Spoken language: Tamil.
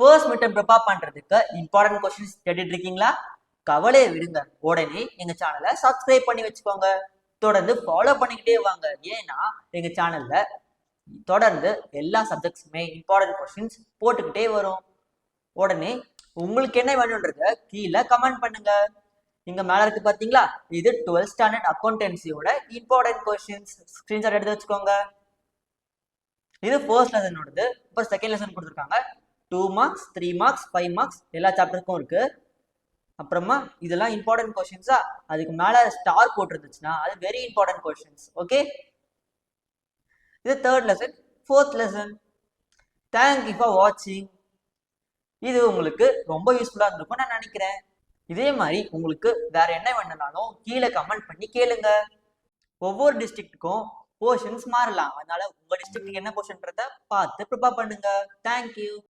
ஃபர்ஸ்ட் மிட்டம் ப்ரிப்பேர் பண்றதுக்கு இம்பார்ட்டன்ட் கொஸ்டின்ஸ் கேட்டுட்டு இருக்கீங்களா கவலையை விடுங்க. உடனே எங்க சேனலை சப்ஸ்கிரைப் பண்ணி வச்சுக்கோங்க. தொடர்ந்து ஃபாலோ பண்ணிக்கிட்டே வாங்க. ஏன்னா எங்க சேனல்ல தொடர்ந்து எல்லா சப்ஜெக்ட்ஸுமே இம்பார்ட்டன்ட் கொஸ்டின்ஸ் போட்டுக்கிட்டே வரும். உடனே உங்களுக்கு என்ன வேணும்ன்றத கீழே கமெண்ட் பண்ணுங்க. இங்க மேல இருக்கு பாத்தீங்களா? இது 12th ஸ்டாண்டர்ட் அக்கௌண்டன்சியோட இம்பார்ட்டன்ட் கொஸ்டின்ஸ் ஸ்கிரீன்ஷாட் எடுத்து வச்சுக்கோங்க. இது ஃபர்ஸ்ட் லெசனோடது இப்போ செகண்ட் லெசன் கொடுத்துருக்காங்க. Two marks three marks five marks எல்லா சாப்டருக்கும் இருக்குது அப்புறமா இதெல்லாம் இம்பார்ட்டன்ட் கொஷின்ஸா அதுக்கு மேலே ஸ்டார் போட்டிருந்துச்சுன்னா அது வெரி இம்பார்ட்டன்ட் கொஷின்ஸ் ஓகே இது third lesson fourth lesson thank you for வாட்சிங் இது உங்களுக்கு ரொம்ப யூஸ்ஃபுல்லாக இருந்திருக்கும் நான் நினைக்கிறேன். இதே மாதிரி உங்களுக்கு வேற என்ன வேணும்னாலும் கீழே கமெண்ட் பண்ணி கேளுங்க. ஒவ்வொரு டிஸ்ட்ரிக்ட்டுக்கும் போர்ஷன்ஸ் மாறலாம். அதனால உங்க டிஸ்ட்ரிக்ட்டுக்கு என்ன போர்ஷன்றத பார்த்து ப்ரிப்பேர் பண்ணுங்க. தேங்க்யூ